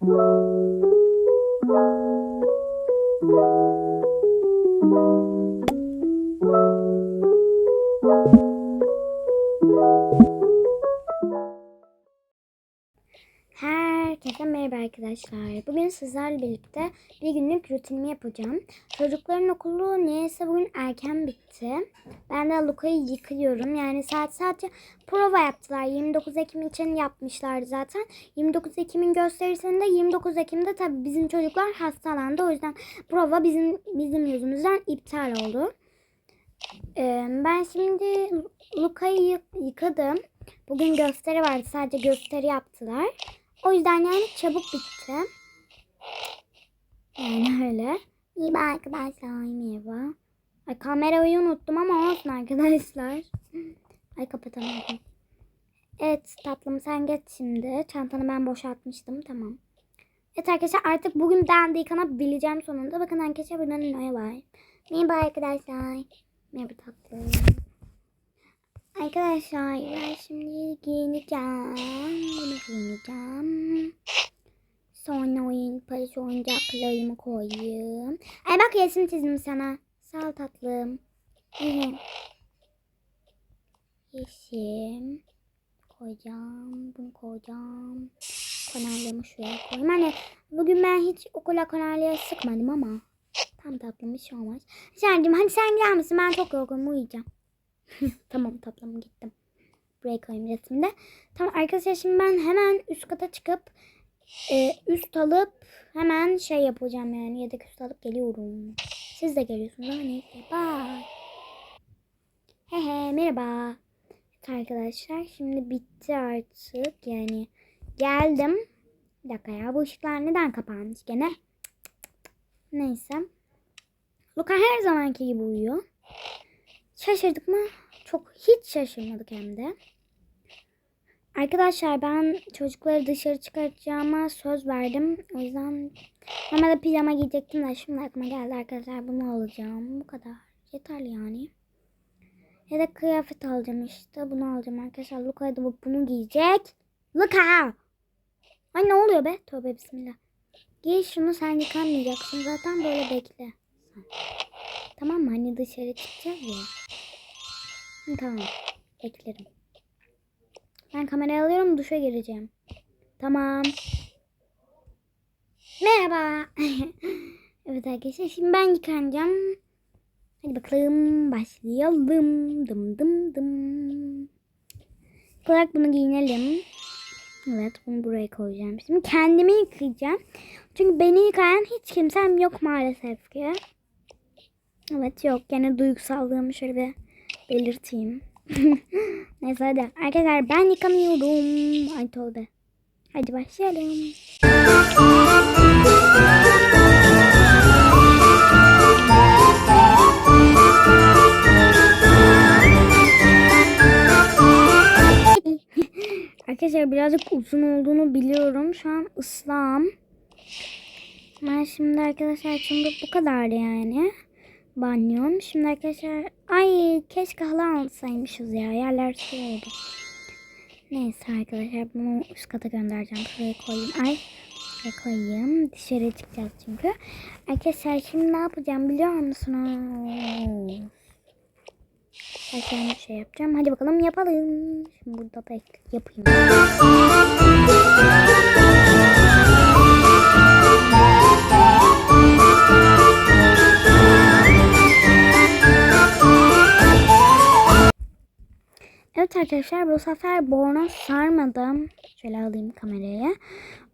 Música arkadaşlar. Bugün sizlerle birlikte bir günlük rutinimi yapacağım. Çocukların okulu niyeyse bugün erken bitti. Ben de Luka'yı yıkıyorum. Yani saat sadece prova yaptılar. 29 Ekim için yapmışlar zaten. 29 Ekim'in gösterisinde 29 Ekim'de tabii bizim çocuklar hastalandı. O yüzden prova bizim bizim yüzümüzden iptal oldu. Ee, ben şimdi Luka'yı yı- yıkadım. Bugün gösteri vardı. Sadece gösteri yaptılar. O yüzden yani çabuk bitti. Yani öyle. İyi be arkadaşlar. Merhaba. Ay kamerayı unuttum ama olsun arkadaşlar. Ay kapatamadım. Evet tatlım sen geç şimdi. Çantanı ben boşaltmıştım. Tamam. Evet arkadaşlar artık bugün ben de yıkanabileceğim sonunda. Bakın arkadaşlar buradan ne var. Merhaba arkadaşlar. Merhaba tatlım. Arkadaşlar ben şimdi giyineceğim. Bunu giyineceğim. Sonra oyun parası oyuncaklarımı koyayım. Ay bak resim çizdim sana. Sağ ol tatlım. Resim. Koyacağım. Bunu koyacağım. Kanalyamı şuraya koyayım. Hani bugün ben hiç okula kanalya sıkmadım ama. Tam tatlım bir şey olmaz. Şerdim hadi sen gider misin? Ben çok yorgunum uyuyacağım. tamam tatlım gittim. Buraya koyayım resminde. Tamam arkadaşlar şimdi ben hemen üst kata çıkıp e, üst alıp hemen şey yapacağım yani yedek üst alıp geliyorum. Siz de geliyorsunuz ama neyse. Bye. Hehe merhaba. Arkadaşlar şimdi bitti artık yani geldim. Bir dakika ya bu ışıklar neden kapanmış gene? Neyse. Luka her zamanki gibi uyuyor. Şaşırdık mı? Çok hiç şaşırmadık hem de. Arkadaşlar ben çocukları dışarı çıkartacağıma söz verdim. O yüzden normalde pijama giyecektim de şimdi aklıma geldi arkadaşlar bunu alacağım. Bu kadar. Yeterli yani. Ya da kıyafet alacağım işte. Bunu alacağım arkadaşlar. Luka da bu- bunu giyecek. Luka! Ay ne oluyor be? Tövbe bismillah. Giy şunu sen yıkanmayacaksın. Zaten böyle bekle. Tamam mı? Hani dışarı çıkacağız ya. Tamam. Beklerim. Ben kamerayı alıyorum. Duşa gireceğim. Tamam. Merhaba. evet arkadaşlar. Şimdi ben yıkanacağım. Hadi bakalım. Başlayalım. Dım dım dım. İlk bunu giyinelim. Evet bunu buraya koyacağım. Şimdi kendimi yıkayacağım. Çünkü beni yıkayan hiç kimsem yok maalesef ki. Evet yok. Gene duygusallığımı şöyle bir belirteyim. Neyse hadi. Arkadaşlar ben yıkamıyorum. Ay tövbe. Hadi başlayalım. Arkadaşlar birazcık uzun olduğunu biliyorum. Şu an ıslahım. Ben şimdi arkadaşlar şimdi bu kadardı yani. Banyom. Şimdi arkadaşlar ay keşke halı alsaymışız ya. Yerler su oldu. Neyse arkadaşlar bunu üst kata göndereceğim. Şuraya koyayım. Ay koyayım. Dışarı çıkacağız çünkü. Arkadaşlar şimdi ne yapacağım biliyor musunuz? Ben bir şey yapacağım. Hadi bakalım yapalım. Şimdi burada bek yapayım. Arkadaşlar bu sefer bornoz sarmadım. Şöyle alayım kamerayı.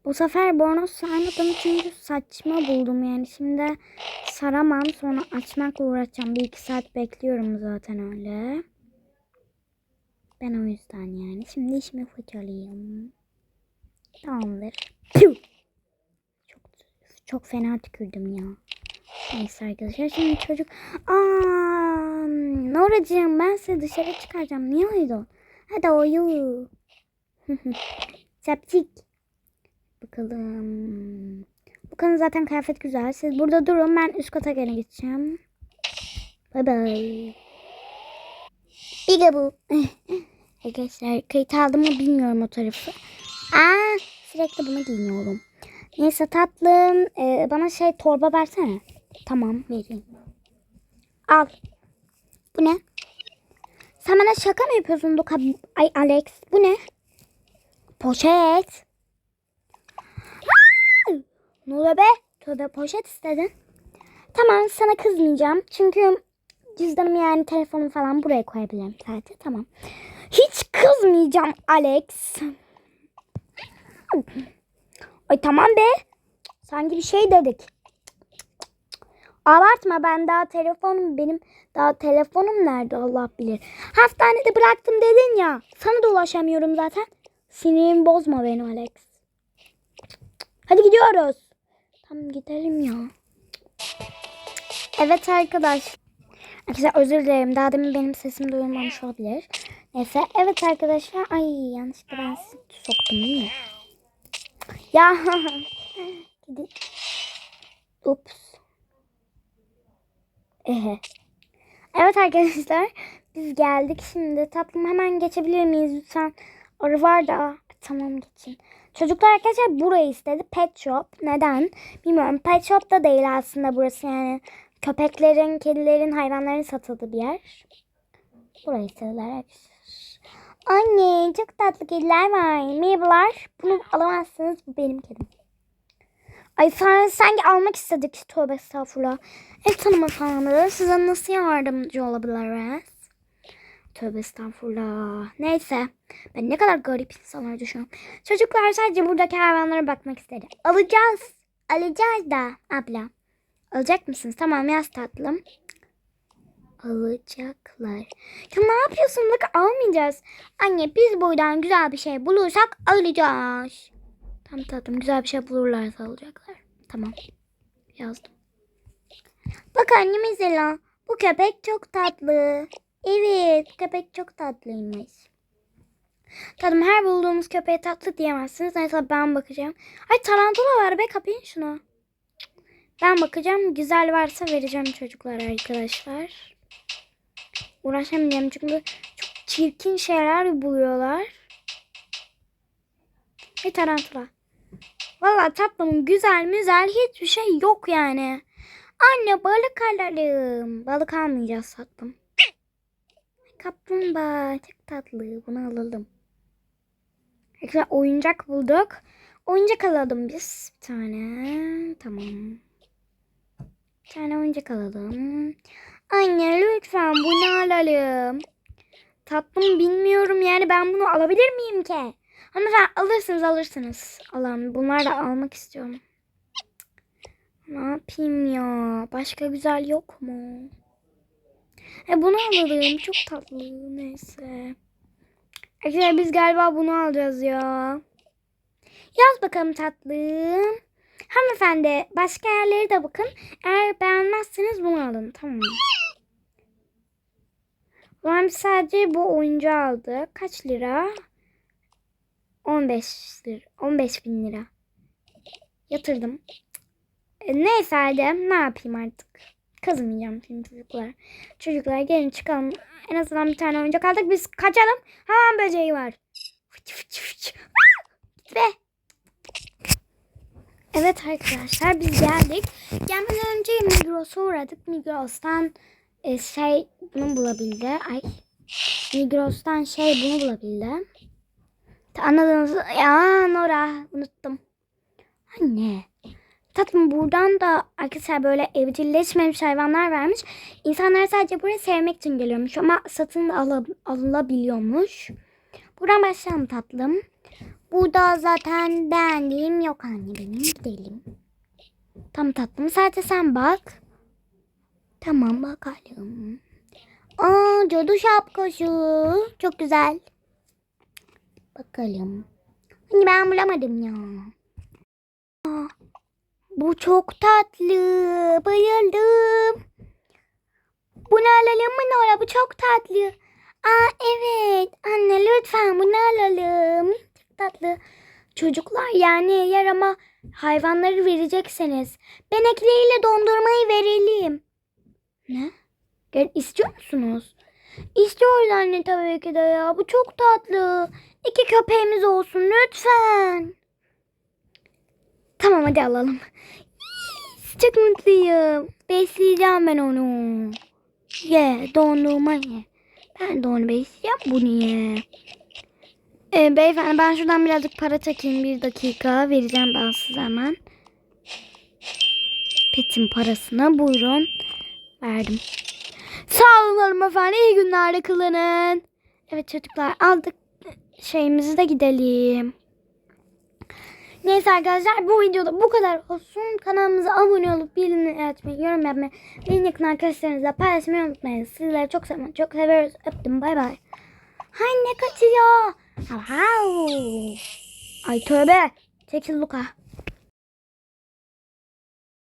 Bu sefer bornoz sarmadım çünkü saçma buldum yani. Şimdi saramam sonra açmakla uğraşacağım. Bir iki saat bekliyorum zaten öyle. Ben o yüzden yani. Şimdi işimi fırçalayayım. Tamamdır. Çok, çok fena tükürdüm ya. Neyse arkadaşlar şimdi çocuk... Aa, Noracığım ben sizi dışarı çıkaracağım. Niye uyudun? Hadi uyu. Çapçik. Bakalım. Bu kanın zaten kıyafet güzel. Siz burada durun. Ben üst kata gene gideceğim. Bay bay. Bigabu. Arkadaşlar kayıt aldım mı bilmiyorum o tarafı. Aa, sürekli bunu giyiniyorum. Neyse tatlım. Ee, bana şey torba versene. Tamam vereyim. Al. Bu ne? Sen bana şaka mı yapıyorsun Luka? Ay Alex. Bu ne? Poşet. Ne oluyor be? Tövbe poşet istedin. Tamam sana kızmayacağım. Çünkü cüzdanım yani telefonum falan buraya koyabilirim sadece. Tamam. Hiç kızmayacağım Alex. Ay tamam be. Sanki bir şey dedik. Abartma ben daha telefonum benim daha telefonum nerede Allah bilir. Hastanede bıraktım dedin ya. Sana da ulaşamıyorum zaten. Sinirimi bozma benim Alex. Hadi gidiyoruz. Tamam gidelim ya. Evet arkadaş. Arkadaşlar özür dilerim. Daha demin benim sesim duyulmamış olabilir. Neyse. Evet arkadaşlar. Ay yanlışlıkla ben soktum değil mi? Ya. Ups. Ehe. Evet arkadaşlar. Biz geldik şimdi. Tatlım hemen geçebilir miyiz lütfen? Arı var da. Tamam geçin. Çocuklar arkadaşlar burayı istedi. Pet shop. Neden? Bilmiyorum. Pet shop da değil aslında burası yani. Köpeklerin, kedilerin, hayvanların satıldığı bir yer. Burayı istediler arkadaşlar. Anne çok tatlı kediler var. Merhabalar. Bunu alamazsınız. Bu benim kedim. Ay sen, sanki almak istedik. Tövbe estağfurullah. Evet hanımefendi. Size nasıl yardımcı olabiliriz? Tövbe estağfurullah. Neyse. Ben ne kadar garip insanlar düşünüyorum. Çocuklar sadece buradaki hayvanlara bakmak istedi. Alacağız. Alacağız da abla. Alacak mısınız? Tamam yaz tatlım. Alacaklar. Ya ne yapıyorsun? Bak almayacağız. Anne biz buradan güzel bir şey bulursak alacağız. Tamam tatlım güzel bir şey bulurlarsa alacaklar. Tamam. Yazdım. Bak anne mesela bu köpek çok tatlı. Evet köpek çok tatlıymış. Tatlım her bulduğumuz köpeğe tatlı diyemezsiniz. Neyse ben bakacağım. Ay tarantula var be kapayın şunu. Ben bakacağım. Güzel varsa vereceğim çocuklar arkadaşlar. Uğraşamayacağım çünkü çok çirkin şeyler buluyorlar. Bir tarantula. Valla tatlım güzel müzel hiçbir şey yok yani. Anne balık alalım. Balık almayacağız tatlım. Kaplumbağa çok tatlı. Bunu alalım. Arkadaşlar oyuncak bulduk. Oyuncak alalım biz. Bir tane. Tamam. Bir tane oyuncak alalım. Anne lütfen bunu alalım. Tatlım bilmiyorum yani ben bunu alabilir miyim ki? Hanımefendi alırsınız alırsınız. Alalım. Bunları da almak istiyorum. Ne yapayım ya? Başka güzel yok mu? E bunu alalım. Çok tatlı. Neyse. Arkadaşlar biz galiba bunu alacağız ya. Yaz bakalım tatlım. Hanımefendi başka yerlere de bakın. Eğer beğenmezseniz bunu alın. Tamam mı? Ben sadece bu oyuncağı aldı. Kaç lira? 15 lira. 15 bin lira. Yatırdım. E, neyse hadi ne yapayım artık. Kazımayacağım şimdi çocuklar. Çocuklar gelin çıkalım. En azından bir tane oyuncak aldık. Biz kaçalım. Hemen böceği var. Fıç fıç fıç. Ah! Git. Evet arkadaşlar biz geldik. Gelmeden önce Migros'a uğradık. Migros'tan e, şey bunu bulabildi. Ay. Migros'tan şey bunu bulabildi. Anladınız? Ya Nora unuttum. Anne. Tatlım buradan da arkadaşlar böyle evcilleşmemiş hayvanlar vermiş. İnsanlar sadece buraya sevmek için geliyormuş ama satın da ala- alınabiliyormuş. Buradan başlayalım tatlım. Burada zaten beğendiğim yok anne benim. Gidelim. Tam tatlım. Sadece sen bak. Tamam bakalım. Aa cadı şapkası. Çok güzel. Bakalım. Hani ben bulamadım ya. Aa, bu çok tatlı. Bayıldım. Bunu alalım mı Nora? Bu çok tatlı. Aa evet. Anne lütfen bunu alalım. Çok tatlı. Çocuklar yani eğer ama hayvanları verecekseniz benekleriyle dondurmayı verelim. Ne? Gel, istiyor musunuz? İstiyoruz anne tabii ki de ya. Bu çok tatlı. İki köpeğimiz olsun lütfen. Tamam hadi alalım. Çok mutluyum. Besleyeceğim ben onu. Ye dondurma ye. Ben de onu besleyeceğim bunu ye. Ee, beyefendi ben şuradan birazcık para çekeyim bir dakika. Vereceğim ben size hemen. Petin parasını buyurun. Verdim. Sağ olun hanımefendi. İyi günler kullanın. Evet çocuklar aldık şeyimizi de gidelim. Neyse arkadaşlar bu videoda bu kadar olsun. Kanalımıza abone olup bildirimleri açmayı, yorum yapmayı en yakın arkadaşlarınızla paylaşmayı unutmayın. Sizleri çok seviyorum. Çok seviyoruz. Öptüm. Bay bay. Hay ne kaçıyor? Ay tövbe. Çekil Luka.